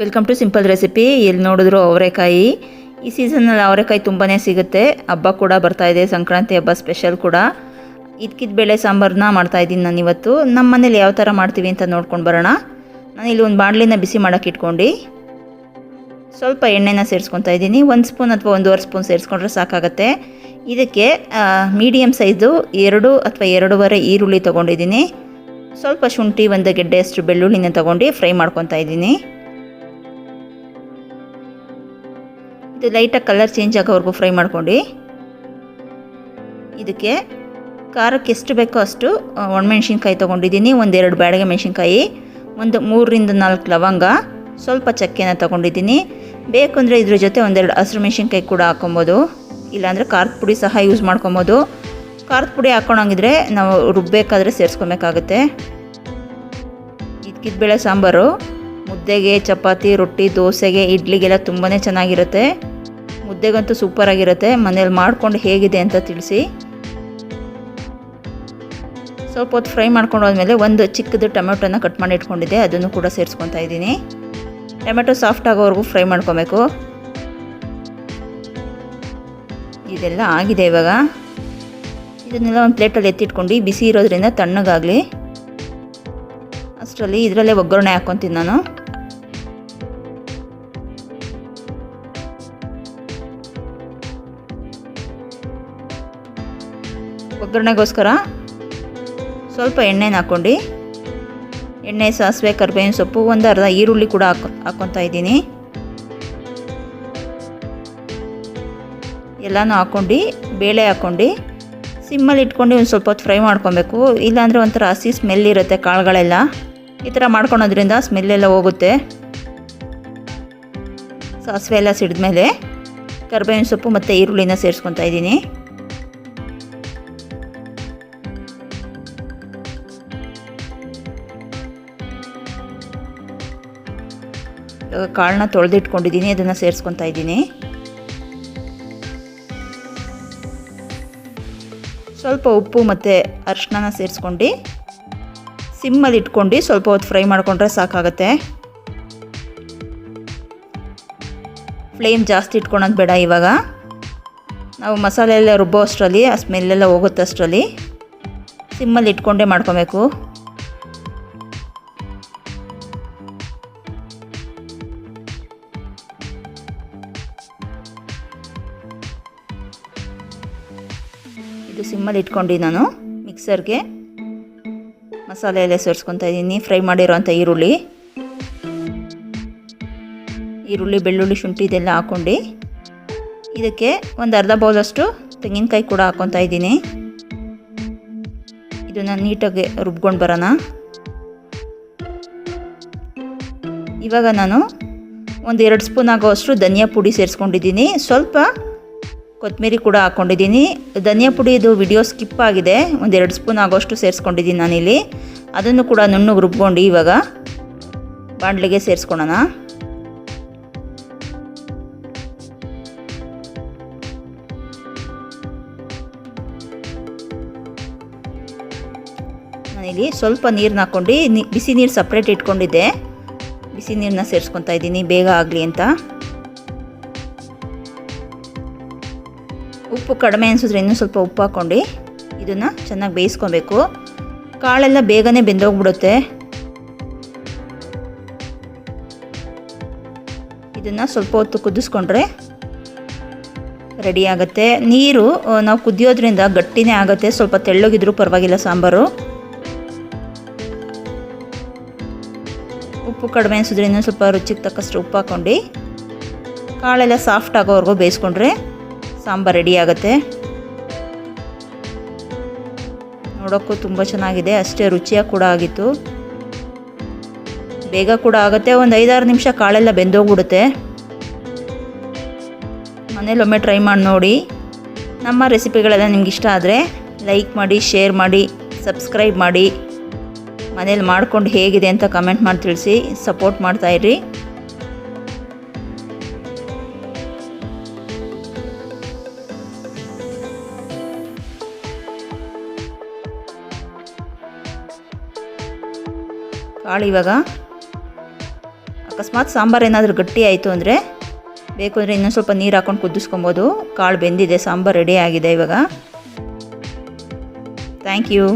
Welcome to simple recipe ಇಲ್ಲಿ ನೋಡಿದ್ರು ಅವರೆಕಾಯಿ. ಈ ಸೀಸನಲ್ಲಿ ಅವರೆಕಾಯಿ ತುಂಬಾ ಸಿಗುತ್ತೆ. ಹಬ್ಬ ಕೂಡ ಬರ್ತಾ ಇದೆ. ಸಂಕ್ರಾಂತಿ ಹಬ್ಬ ಸ್ಪೆಷಲ್ ಕೂಡ. ಇದ್ಕಿದ ಬೇಳೆ ಸಾಂಬಾರನ್ನ ಮಾಡ್ತಾಯಿದ್ದೀನಿ ನಾನು ಇವತ್ತು. ನಮ್ಮ ಮನೇಲಿ ಯಾವ ಥರ ಮಾಡ್ತೀವಿ ಅಂತ ನೋಡ್ಕೊಂಡು ಬರೋಣ. ನಾನು ಇಲ್ಲಿ ಒಂದು ಬಾಣಲಿನ ಬಿಸಿ ಮಾಡೋಕೆ ಇಟ್ಕೊಂಡು. ಸ್ವಲ್ಪ ಎಣ್ಣೆನ ಸೇರಿಸ್ಕೊತಾ ಇದ್ದೀನಿ. ಒಂದು ಸ್ಪೂನ್ ಅಥವಾ ಒಂದೂವರೆ ಸ್ಪೂನ್ ಸೇರಿಸ್ಕೊಂಡ್ರೆ ಸಾಕಾಗತ್ತೆ. ಇದಕ್ಕೆ ಮೀಡಿಯಮ್ ಸೈಜು ಎರಡು ಅಥವಾ ಎರಡೂವರೆ ಈರುಳ್ಳಿ ತೊಗೊಂಡಿದ್ದೀನಿ. ಸ್ವಲ್ಪ ಶುಂಠಿ, ಒಂದು ಗೆಡ್ಡೆಯಷ್ಟು ಬೆಳ್ಳುಳ್ಳಿನ ತೊಗೊಂಡು ಫ್ರೈ ಮಾಡ್ಕೊತಾ ಇದ್ದೀನಿ. ಇದು ಲೈಟಾಗಿ ಕಲರ್ ಚೇಂಜ್ ಆಗೋವರೆಗೂ ಫ್ರೈ ಮಾಡ್ಕೊಂಡು. ಇದಕ್ಕೆ ಖಾರಕ್ಕೆ ಎಷ್ಟು ಬೇಕೋ ಅಷ್ಟು ಒಣಮೆಣ್ಸಿನ್ಕಾಯಿ ತೊಗೊಂಡಿದ್ದೀನಿ. ಒಂದೆರಡು ಬ್ಯಾಡಗೆ ಮೆಣಸಿನ್ಕಾಯಿ, ಒಂದು ಮೂರರಿಂದ ನಾಲ್ಕು ಲವಂಗ, ಸ್ವಲ್ಪ ಚಕ್ಕೆನ ತೊಗೊಂಡಿದ್ದೀನಿ. ಬೇಕು ಅಂದರೆ ಇದ್ರ ಜೊತೆ ಒಂದೆರಡು ಹಸಿರು ಮೆಣಸಿನ್ಕಾಯಿ ಕೂಡ ಹಾಕೊಬೋದು. ಇಲ್ಲಾಂದರೆ ಖಾರದ ಪುಡಿ ಸಹ ಯೂಸ್ ಮಾಡ್ಕೊಬೋದು. ಖಾರದ ಪುಡಿ ಹಾಕ್ಕೊಂಡಂಗಿದ್ರೆ ನಾವು ರುಬ್ಬಬೇಕಾದ್ರೆ ಸೇರಿಸ್ಕೊಬೇಕಾಗುತ್ತೆ. ಇದಕ್ಕಿದ ಬೇಳೆ ಸಾಂಬಾರು. ಮುದ್ದೆಗೆ ಚಪಾತಿ, ರೊಟ್ಟಿ, ದೋಸೆಗೆ, ಇಡ್ಲಿಗೆಲ್ಲ ತುಂಬಾ ಚೆನ್ನಾಗಿರುತ್ತೆ. ಮುದ್ದೆಗಂತೂ ಸೂಪರಾಗಿರುತ್ತೆ ಮನೇಲಿ ಮಾಡಿಕೊಂಡು ಹೇಗಿದೆ ಅಂತ ತಿಳಿಸಿ. ಸ್ವಲ್ಪ ಹೊತ್ತು ಫ್ರೈ ಮಾಡ್ಕೊಂಡು ಹೋದ್ಮೇಲೆ ಒಂದು ಚಿಕ್ಕದು ಟೊಮೆಟೊನ ಕಟ್ ಮಾಡಿ ಇಟ್ಕೊಂಡಿದ್ದೆ. ಅದನ್ನು ಕೂಡ ಸೇರಿಸ್ಕೊತಾ ಇದ್ದೀನಿ. ಟೊಮೆಟೊ ಸಾಫ್ಟ್ ಆಗೋವರೆಗೂ ಫ್ರೈ ಮಾಡ್ಕೊಬೇಕು. ಇದೆಲ್ಲ ಆಗಿದೆ ಇವಾಗ. ಇದನ್ನೆಲ್ಲ ಒಂದು ಪ್ಲೇಟಲ್ಲಿ ಎತ್ತಿಟ್ಕೊಂಡು ಬಿಸಿ ಇರೋದ್ರಿಂದ ತಣ್ಣಗಾಗಲಿ. ಅಷ್ಟರಲ್ಲಿ ಇದರಲ್ಲೇ ಒಗ್ಗರಣೆ ಹಾಕ್ಕೊತೀನಿ ನಾನು. ಒಗ್ಗರಣೆಗೋಸ್ಕರ ಸ್ವಲ್ಪ ಎಣ್ಣೆನ ಹಾಕ್ಕೊಂಡು, ಎಣ್ಣೆ, ಸಾಸಿವೆ, ಕರಿಬೇವಿನ ಸೊಪ್ಪು, ಒಂದು ಅರ್ಧ ಈರುಳ್ಳಿ ಕೂಡ ಹಾಕೊ ಹಾಕ್ಕೊತಾ ಇದ್ದೀನಿ. ಎಲ್ಲನೂ ಹಾಕ್ಕೊಂಡು ಬೇಳೆ ಹಾಕ್ಕೊಂಡು ಸಿಮ್ಮಲ್ಲಿ ಇಟ್ಕೊಂಡು ಒಂದು ಸ್ವಲ್ಪ ಹೊತ್ತು ಫ್ರೈ ಮಾಡ್ಕೊಬೇಕು. ಇಲ್ಲಾಂದರೆ ಒಂಥರ ಹಸಿ ಸ್ಮೆಲ್ ಇರುತ್ತೆ ಕಾಳುಗಳೆಲ್ಲ. ಈ ಥರ ಮಾಡ್ಕೊಳೋದ್ರಿಂದ ಸ್ಮೆಲ್ಲೆಲ್ಲ ಹೋಗುತ್ತೆ. ಸಾಸಿವೆ ಎಲ್ಲ ಸಿಡಿದ್ಮೇಲೆ ಕರ್ಬೇವಿನ ಸೊಪ್ಪು ಮತ್ತು ಈರುಳ್ಳಿನ ಸೇರಿಸ್ಕೊತಾ ಇದ್ದೀನಿ. ಕಾಳನ್ನ ತೊಳೆದಿಟ್ಕೊಂಡಿದ್ದೀನಿ, ಅದನ್ನು ಸೇರಿಸ್ಕೊತಾ ಇದ್ದೀನಿ. ಸ್ವಲ್ಪ ಉಪ್ಪು ಮತ್ತು ಅರಿಶಿನ ಸೇರಿಸ್ಕೊಂಡು ಸಿಮ್ಮಲ್ಲಿ ಇಟ್ಕೊಂಡು ಸ್ವಲ್ಪ ಹೊತ್ತು ಫ್ರೈ ಮಾಡಿಕೊಂಡ್ರೆ ಸಾಕಾಗುತ್ತೆ. ಫ್ಲೇಮ್ ಜಾಸ್ತಿ ಇಟ್ಕೊಳೋದು ಬೇಡ ಇವಾಗ. ನಾವು ಮಸಾಲೆ ಎಲ್ಲ ರುಬ್ಬೋ ಅಷ್ಟರಲ್ಲಿ, ಆ ಸ್ಮೆಲ್ಲೆಲ್ಲ ಹೋಗುತ್ತೆ ಅಷ್ಟರಲ್ಲಿ. ಸಿಮ್ಮಲ್ಲಿ ಇಟ್ಕೊಂಡೇ ಮಾಡ್ಕೊಬೇಕು. ಇದು ಸಿಮ್ಮಲ್ಲಿ ಇಟ್ಕೊಂಡು ನಾನು ಮಿಕ್ಸರ್ಗೆ. ಮಸಾಲೆ ಎಲ್ಲ ಸೇರಿಸ್ಕೊತಾ ಇದ್ದೀನಿ ಫ್ರೈ ಮಾಡಿರೋಂಥ ಈರುಳ್ಳಿ. ಈರುಳ್ಳಿ, ಬೆಳ್ಳುಳ್ಳಿ, ಶುಂಠಿ ಇದೆಲ್ಲ ಹಾಕ್ಕೊಂಡು ಇದಕ್ಕೆ ಒಂದು ಅರ್ಧ ಬೌಲಷ್ಟು ತೆಂಗಿನಕಾಯಿ ಕೂಡ ಹಾಕ್ಕೊತಾ ಇದ್ದೀನಿ ಇದನ್ನು ನೀಟಾಗಿ ರುಬ್ಕೊಂಡು ಬರೋಣ. ಇವಾಗ ನಾನು ಒಂದು ಎರಡು ಸ್ಪೂನ್ ಆಗೋವಷ್ಟು ಧನಿಯಾ ಪುಡಿ ಸೇರಿಸ್ಕೊಂಡಿದ್ದೀನಿ ಸ್ವಲ್ಪ ಕೊತ್ತಂಬರಿ ಕೂಡ ಹಾಕ್ಕೊಂಡಿದ್ದೀನಿ ಧನಿಯಾ ಪುಡಿದು ವಿಡಿಯೋ ಸ್ಕಿಪ್ ಆಗಿದೆ. ಒಂದೆರಡು ಸ್ಪೂನ್ ಆಗೋಷ್ಟು ಸೇರಿಸ್ಕೊಂಡಿದ್ದೀನಿ ನಾನಿಲ್ಲಿ. ಅದನ್ನು ಕೂಡ ನುಣ್ಣಗೆ ರುಬ್ಕೊಂಡು ಇವಾಗ ಬಾಣಲೆಗೆ ಸೇರಿಸ್ಕೊಳೋಣ. ನಾನಿಲ್ಲಿ ಸ್ವಲ್ಪ ನೀರನ್ನ ಹಾಕ್ಕೊಂಡು ಬಿಸಿ ನೀರು ಸಪ್ರೇಟ್ ಇಟ್ಕೊಂಡಿದ್ದೆ. ಬಿಸಿ ನೀರನ್ನ ಸೇರಿಸ್ಕೊತಾ ಇದ್ದೀನಿ. ಬೇಗ ಆಗಲಿ ಅಂತ. ಉಪ್ಪು ಕಡಿಮೆ ಅನಿಸಿದ್ರೆ ಇನ್ನೂ ಸ್ವಲ್ಪ ಉಪ್ಪು ಹಾಕ್ಕೊಂಡು ಇದನ್ನು ಚೆನ್ನಾಗಿ ಬೇಯಿಸ್ಕೊಬೇಕು. ಕಾಳೆಲ್ಲ ಬೇಗನೆ ಬೆಂದೋಗ್ಬಿಡುತ್ತೆ. ಇದನ್ನು ಸ್ವಲ್ಪ ಹೊತ್ತು ಕುದಿಸ್ಕೊಂಡ್ರೆ ರೆಡಿ ಆಗುತ್ತೆ. ನೀರು ನಾವು ಕುದಿಯೋದ್ರಿಂದ ಗಟ್ಟಿನೇ ಆಗುತ್ತೆ. ಸ್ವಲ್ಪ ತೆಳ್ಳಗಿದ್ರೂ ಪರವಾಗಿಲ್ಲ ಸಾಂಬಾರು. ಉಪ್ಪು ಕಡಿಮೆ ಅನಿಸಿದ್ರೆ ಇನ್ನೂ ಸ್ವಲ್ಪ ರುಚಿಗೆ ತಕ್ಕಷ್ಟು ಉಪ್ಪು ಹಾಕ್ಕೊಂಡು ಕಾಳೆಲ್ಲ ಸಾಫ್ಟ್ ಆಗೋವರೆಗೂ ಬೇಯಿಸ್ಕೊಂಡ್ರೆ ಸಾಂಬಾರು ರೆಡಿ ಆಗುತ್ತೆ. ನೋಡೋಕ್ಕೂ ತುಂಬ ಚೆನ್ನಾಗಿದೆ, ಅಷ್ಟೇ ರುಚಿಯಾಗಿ ಕೂಡ ಆಗಿತ್ತು. ಬೇಗ ಕೂಡ ಆಗುತ್ತೆ, ಒಂದು ಐದಾರು ನಿಮಿಷ ಕಾಳೆಲ್ಲ ಬೆಂದೋಗ್ಬಿಡುತ್ತೆ. ಮನೇಲೊಮ್ಮೆ ಟ್ರೈ ಮಾಡಿ ನೋಡಿ. ನಮ್ಮ ರೆಸಿಪಿಗಳೆಲ್ಲ ನಿಮ್ಗೆ ಇಷ್ಟ ಆದರೆ ಲೈಕ್ ಮಾಡಿ ಶೇರ್ ಮಾಡಿ ಸಬ್ಸ್ಕ್ರೈಬ್ ಮಾಡಿ. ಮನೇಲಿ ಮಾಡಿಕೊಂಡು ಹೇಗಿದೆ ಅಂತ ಕಮೆಂಟ್ ಮಾಡಿ ತಿಳಿಸಿ ಸಪೋರ್ಟ್ ಮಾಡ್ತಾಯಿರಿ ಕಾಳು ಇವಾಗ. ಅಕಸ್ಮಾತ್ ಸಾಂಬಾರು ಏನಾದರೂ ಗಟ್ಟಿ ಆಯಿತು ಅಂದರೆ ಬೇಕು ಅಂದರೆ ಇನ್ನೊಂದು ಸ್ವಲ್ಪ ನೀರು ಹಾಕ್ಕೊಂಡು ಕುದಿಸ್ಕೊಬೋದು. ಕಾಳು ಬೆಂದಿದೆ, ಸಾಂಬಾರು ರೆಡಿ ಆಗಿದೆ ಇವಾಗ. Thank you